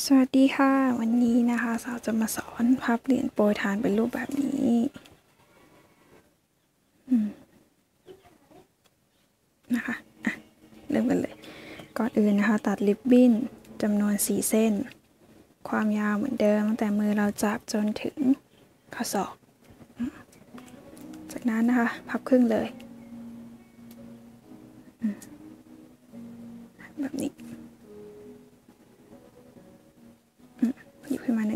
สวัสดีค่ะ วันนี้นะคะสาวจะมาสอนพับเหรียญโปรยทานเป็นรูปแบบนี้นะคะะเริ่มกันเลย ก่อนอื่นนะคะ ตัดริบบิ้นจำนวน4เส้น ความยาวเหมือนเดิมตั้งแต่มือเราจับจนถึงข้อศอก จากนั้นนะคะ พับครึ่งเลยแบบนี้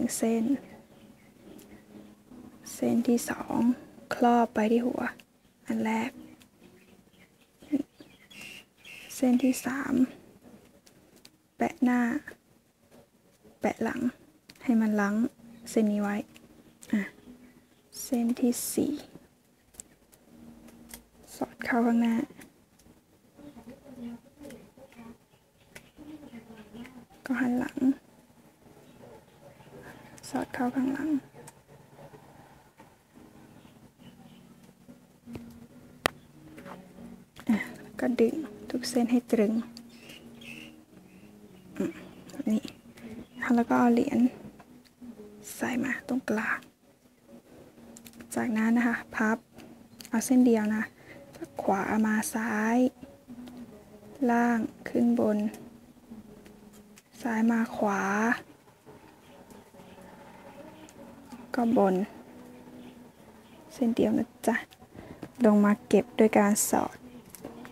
1 เส้น เส้นที่ 2 ครอบไปที่หัว อันแรก เส้นที่ 3 แปะหน้า แปะหลัง ให้มันลังเส้นนี้ไว้เส้นที่ 4 สอดเข้าข้างหน้าก็หันหลัง สอดเข้าข้างหลัง ก็ดึงทุกเส้นให้ตรึงแบบนี้ แล้วก็เอาเหรียญใส่มาตรงกลาง จากนั้นนะคะ พับ เอาเส้นเดียวนะจากขวามาซ้าย ล่างขึ้นบน ซ้ายมาขวา ก็บน เส้นเดียวนะจ๊ะ ลงมาเก็บด้วยการสอด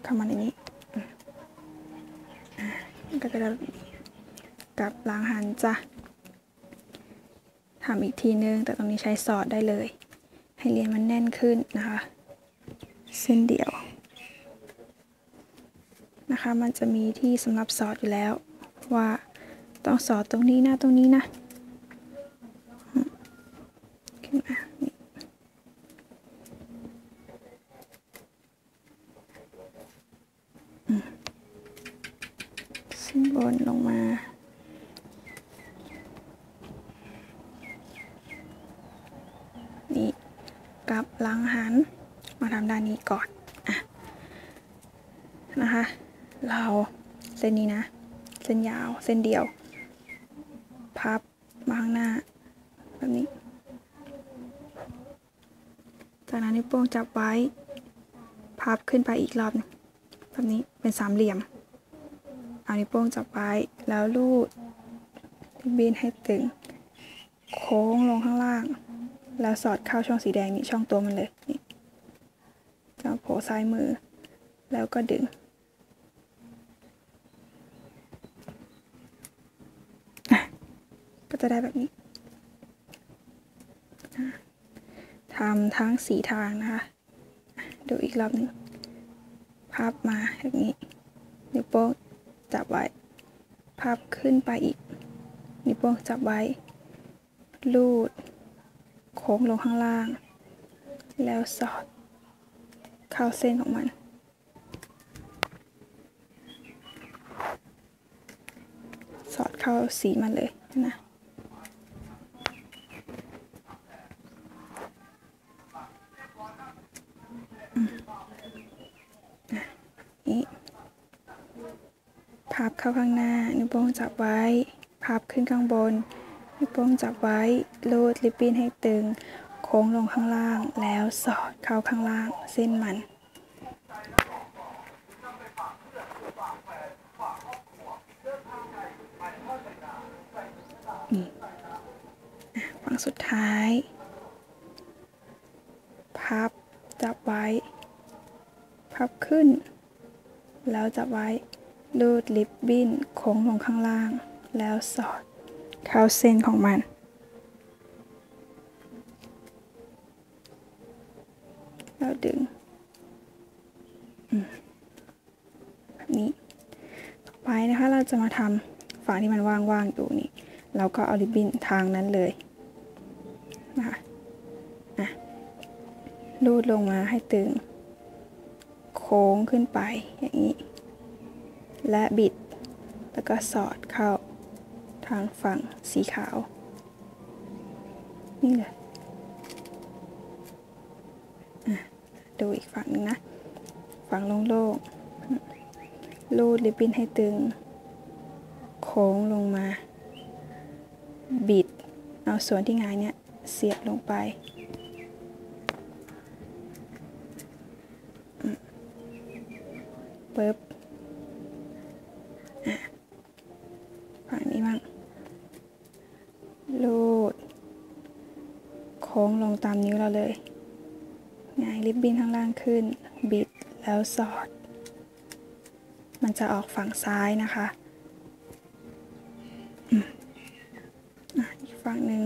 เข้ามาในนี้ก็จะกลับล้างหันจ้ะทำอีกทีนึง แต่ตรงนี้ใช้สอดได้เลย ให้เรียนมันแน่นขึ้นนะคะ เส้นเดียว นะคะ มันจะมีที่สำหรับสอดอยู่แล้ว ว่าต้องสอดตรงนี้นะตรงนี้นะ ขึ้นมานี่อืมขึ้ นลงมานี่กลับหลังหันมาทำด้านนี้ก่อนอะนะคะ เราเส้นนี้นะ เส้นยาวเส้นเดียว พับมาข้างหน้า แบบนี้ จากนั้นนิ้วโป้งจับไว้ พับขึ้นไปอีกรอบหนึงแบบนี้เป็นสามเหลี่ยม เอานิ้วโป้งจับไว้ แล้วลูดบินให้ตึง โค้งลงข้างล่าง แล้วสอดเข้าช่องสีแดงนี่ช่องตัวมันเลยนี่จะโผล่ซ้ายมือ แล้วก็ดึงก็จะได้แบบนี้ทำทั้งสีทางนะคะ ดูอีกรอบหนึ่งพับมาอย่างนี้นิ้วโป้ง จับไว้ พับขึ้นไปอีก นิ้วโป้งจับไว้ ลูด โค้งลงข้างล่าง แล้วสอด เข้าเส้นของมันสอดเข้าสีมันเลยนะ พับเข้าข้างหน้า นิ้วโป้งจับไว้ พับขึ้นข้างบน นิ้วโป้งจับไว้ลูดริบบิ้นให้ตึง โค้งลงข้างล่าง แล้วสอดเข้าข้างล่างเส้นมัน นี่ฝั่งสุดท้าย พับจับไว้ พับขึ้น แล้วจับไว้ ลูดลิบบิ้นโค้งลงข้างล่าง แล้วสอดเข้าเส้นของมัน แล้วดึงอืมแบบนี้ ต่อไปนะคะเราจะมาทำฝั่งที่มันว่างๆอยู่นี่เราก็เอาริบบิ้นทางนั้นเลยนะคะอะลูดลงมาให้ตึง โค้งขึ้นไปอย่างนี้ และบิด แล้วก็สอดเข้าทางฝั่งสีขาว นี่เลยดูอีกฝั่งหนึงนะ ฝั่งโล่งๆลูดริบบิ้นให้ตึง โค้งลงมา บิด เอาส่วนที่งายเนี่ย เสียบลงไปปึ๊บ ริบบิ้นข้างล่างขึ้น บิดแล้วสอด มันจะออกฝั่งซ้ายนะคะอืมอะอีกฝั่งหนึ่ง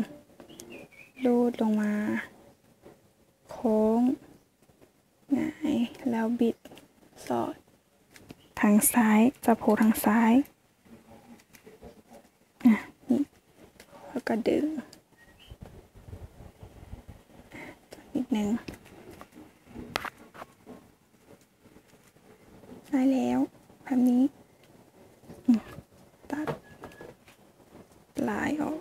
ลูดลงมา โค้งหงายแล้วบิดสอด ทางซ้ายจะโผล่ทางซ้ายนี่แล้วก็ดึงนิดนึง ได้แล้วแบบนี้ตัดลายออก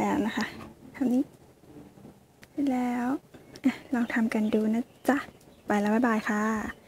แล้วนะคะทำนี้เสร็จแล้วลองทำกันดูนะจ๊ะ ไปแล้ว บ๊ายบายค่ะ